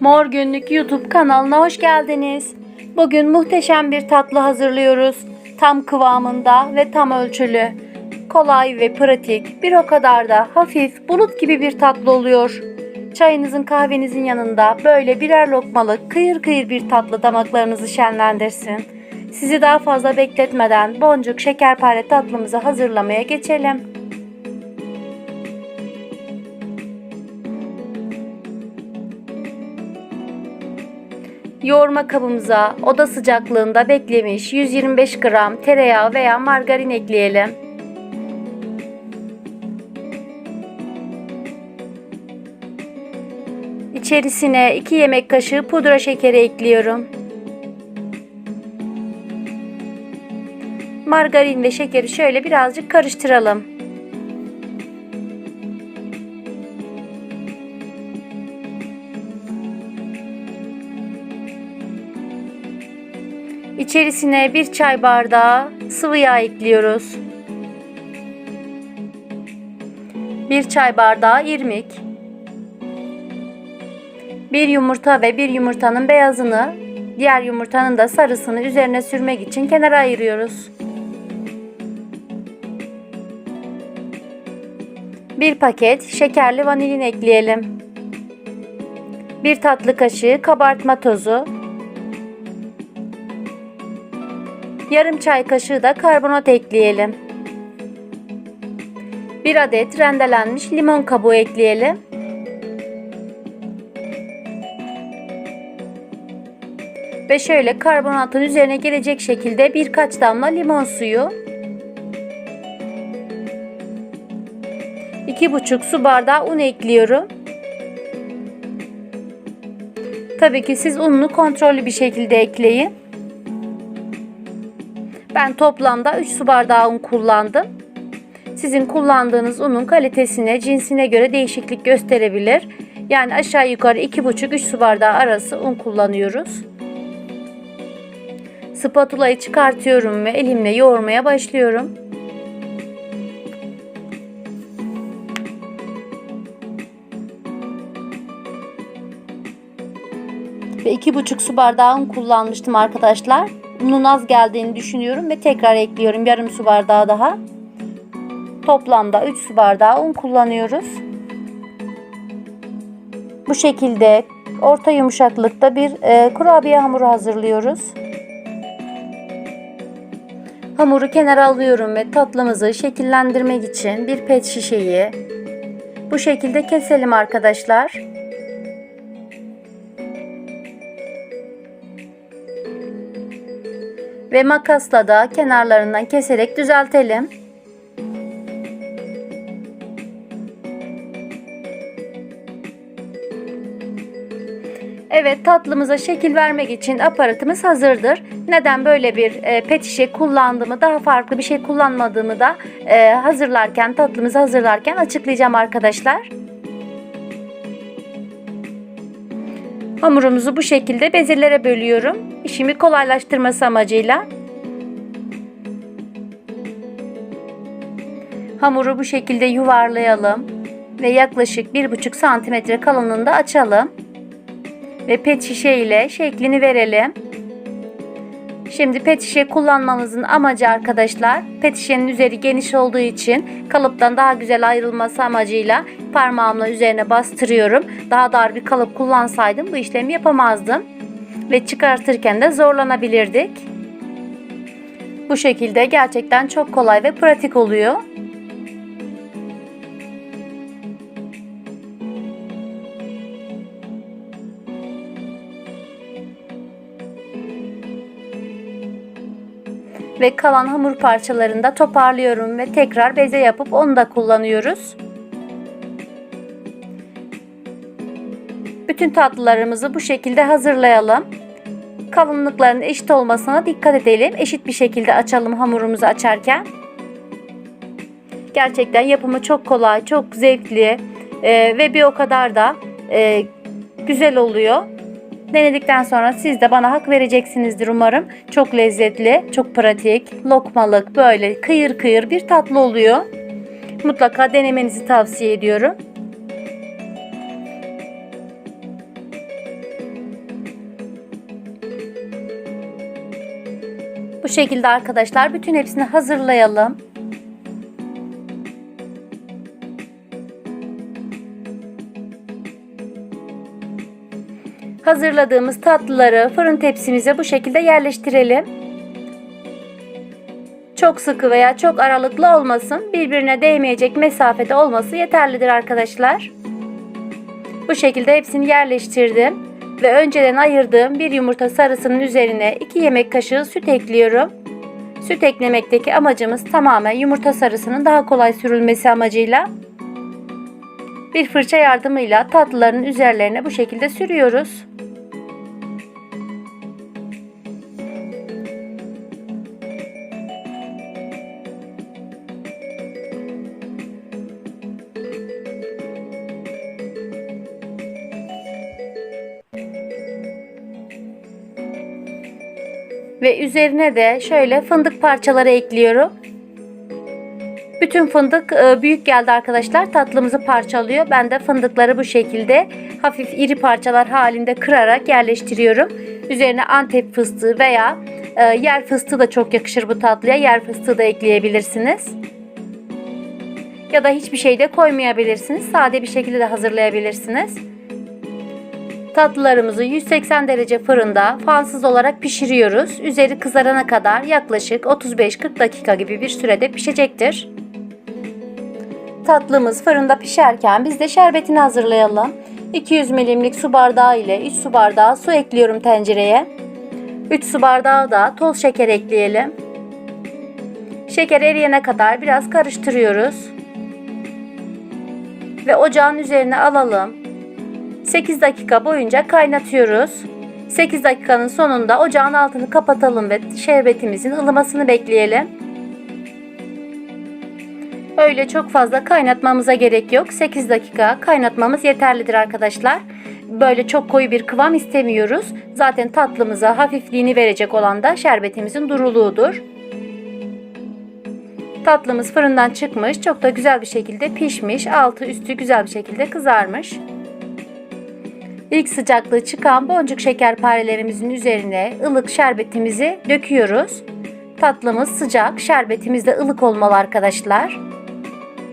Mor Günlük YouTube kanalına hoş geldiniz. Bugün muhteşem bir tatlı hazırlıyoruz. Tam kıvamında ve tam ölçülü. Kolay ve pratik, bir o kadar da hafif, bulut gibi bir tatlı oluyor. Çayınızın kahvenizin yanında böyle birer lokmalık kıyır kıyır bir tatlı damaklarınızı şenlendirsin. Sizi daha fazla bekletmeden boncuk şekerpare tatlımızı hazırlamaya geçelim. Yoğurma kabımıza oda sıcaklığında beklemiş 125 gram tereyağı veya margarin ekleyelim. İçerisine 2 yemek kaşığı pudra şekeri ekliyorum. Margarin ve şekeri şöyle birazcık karıştıralım. İçerisine bir çay bardağı sıvı yağ ekliyoruz. Bir çay bardağı irmik. Bir yumurta ve bir yumurtanın beyazını, diğer yumurtanın da sarısını üzerine sürmek için kenara ayırıyoruz. Bir paket şekerli vanilin ekleyelim. Bir tatlı kaşığı kabartma tozu, Yarım çay kaşığı da karbonat ekleyelim. Bir adet rendelenmiş limon kabuğu ekleyelim. Ve şöyle karbonatın üzerine gelecek şekilde birkaç damla limon suyu. 2,5 su bardağı un ekliyorum. Tabii ki siz ununu kontrollü bir şekilde ekleyin. Ben toplamda 3 su bardağı un kullandım. Sizin kullandığınız unun kalitesine, cinsine göre değişiklik gösterebilir. Yani aşağı yukarı 2,5-3 su bardağı arası un kullanıyoruz. Spatulayı çıkartıyorum ve elimle yoğurmaya başlıyorum. Ve 2,5 su bardağı un kullanmıştım arkadaşlar. Unun az geldiğini düşünüyorum ve tekrar ekliyorum yarım su bardağı daha. Toplamda 3 su bardağı un kullanıyoruz. Bu şekilde orta yumuşaklıkta bir e, kurabiye hamuru hazırlıyoruz. Hamuru kenara alıyorum ve tatlımızı şekillendirmek için bir pet şişeyi bu şekilde keselim arkadaşlar. Ve makasla da kenarlarından keserek düzeltelim. Evet tatlımıza şekil vermek için aparatımız hazırdır. Neden böyle bir e, pet şişe kullandığımı daha farklı bir şey kullanmadığımı da e, hazırlarken tatlımızı hazırlarken açıklayacağım arkadaşlar. Hamurumuzu bu şekilde bezelere bölüyorum. İşimi kolaylaştırması amacıyla. Hamuru bu şekilde yuvarlayalım ve yaklaşık 1,5 santimetre kalınlığında açalım. Ve pet şişe ile şeklini verelim. Şimdi pet şişe kullanmamızın amacı arkadaşlar pet şişenin üzeri geniş olduğu için kalıptan daha güzel ayrılması amacıyla parmağımla üzerine bastırıyorum. Daha dar bir kalıp kullansaydım bu işlemi yapamazdım ve çıkartırken de zorlanabilirdik. Bu şekilde gerçekten çok kolay ve pratik oluyor. ve kalan hamur parçalarını da toparlıyorum ve tekrar beze yapıp onu da kullanıyoruz. Bütün tatlılarımızı bu şekilde hazırlayalım. Kalınlıkların eşit olmasına dikkat edelim. Eşit bir şekilde açalım hamurumuzu açarken. Gerçekten yapımı çok kolay, çok zevkli e, ve bir o kadar da e, güzel oluyor. Denedikten sonra siz de bana hak vereceksinizdir umarım. Çok lezzetli, çok pratik, lokmalık böyle kıyır kıyır bir tatlı oluyor. Mutlaka denemenizi tavsiye ediyorum. Bu şekilde arkadaşlar bütün hepsini hazırlayalım. Hazırladığımız tatlıları fırın tepsimize bu şekilde yerleştirelim. Çok sıkı veya çok aralıklı olmasın. Birbirine değmeyecek mesafede olması yeterlidir arkadaşlar. Bu şekilde hepsini yerleştirdim ve önceden ayırdığım bir yumurta sarısının üzerine 2 yemek kaşığı süt ekliyorum. Süt eklemekteki amacımız tamamen yumurta sarısının daha kolay sürülmesi amacıyla bir fırça yardımıyla tatlıların üzerlerine bu şekilde sürüyoruz. Ve üzerine de şöyle fındık parçaları ekliyorum. Bütün fındık e, büyük geldi arkadaşlar. Tatlımızı parçalıyor. Ben de fındıkları bu şekilde hafif iri parçalar halinde kırarak yerleştiriyorum. Üzerine antep fıstığı veya e, yer fıstığı da çok yakışır bu tatlıya. Yer fıstığı da ekleyebilirsiniz. Ya da hiçbir şey de koymayabilirsiniz. Sade bir şekilde de hazırlayabilirsiniz. Tatlılarımızı 180 derece fırında fansız olarak pişiriyoruz. Üzeri kızarana kadar yaklaşık 35-40 dakika gibi bir sürede pişecektir. Tatlımız fırında pişerken biz de şerbetini hazırlayalım. 200 milimlik su bardağı ile 3 su bardağı su ekliyorum tencereye. 3 su bardağı da toz şeker ekleyelim. Şeker eriyene kadar biraz karıştırıyoruz. Ve ocağın üzerine alalım. 8 dakika boyunca kaynatıyoruz. 8 dakikanın sonunda ocağın altını kapatalım ve şerbetimizin ılımasını bekleyelim. Öyle çok fazla kaynatmamıza gerek yok. 8 dakika kaynatmamız yeterlidir arkadaşlar. Böyle çok koyu bir kıvam istemiyoruz. Zaten tatlımıza hafifliğini verecek olan da şerbetimizin duruluğudur. Tatlımız fırından çıkmış. Çok da güzel bir şekilde pişmiş. Altı üstü güzel bir şekilde kızarmış. İlk sıcaklığı çıkan boncuk şekerparelerimizin üzerine ılık şerbetimizi döküyoruz. Tatlımız sıcak, şerbetimiz de ılık olmalı arkadaşlar.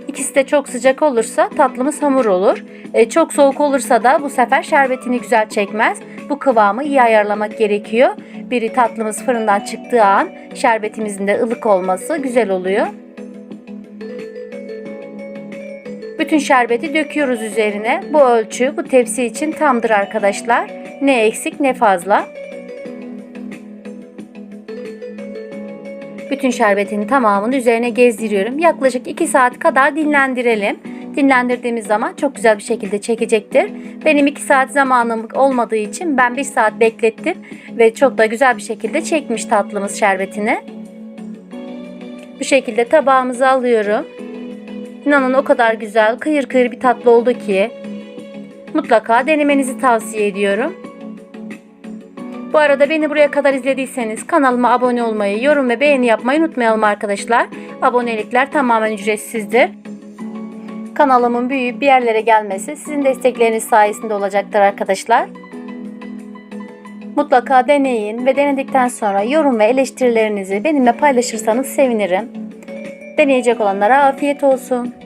İkisi de çok sıcak olursa tatlımız hamur olur. E, çok soğuk olursa da bu sefer şerbetini güzel çekmez. Bu kıvamı iyi ayarlamak gerekiyor. Biri tatlımız fırından çıktığı an şerbetimizin de ılık olması güzel oluyor. Bütün şerbeti döküyoruz üzerine. Bu ölçü bu tepsi için tamdır arkadaşlar. Ne eksik ne fazla. Bütün şerbetin tamamını üzerine gezdiriyorum. Yaklaşık 2 saat kadar dinlendirelim. Dinlendirdiğimiz zaman çok güzel bir şekilde çekecektir. Benim 2 saat zamanım olmadığı için ben 1 saat beklettim ve çok da güzel bir şekilde çekmiş tatlımız şerbetini. Bu şekilde tabağımıza alıyorum. İnanın o kadar güzel, kıyır kıyır bir tatlı oldu ki mutlaka denemenizi tavsiye ediyorum. Bu arada beni buraya kadar izlediyseniz kanalıma abone olmayı, yorum ve beğeni yapmayı unutmayalım arkadaşlar. Abonelikler tamamen ücretsizdir. Kanalımın büyüyüp bir yerlere gelmesi sizin destekleriniz sayesinde olacaktır arkadaşlar. Mutlaka deneyin ve denedikten sonra yorum ve eleştirilerinizi benimle paylaşırsanız sevinirim. Deneyecek olanlara afiyet olsun.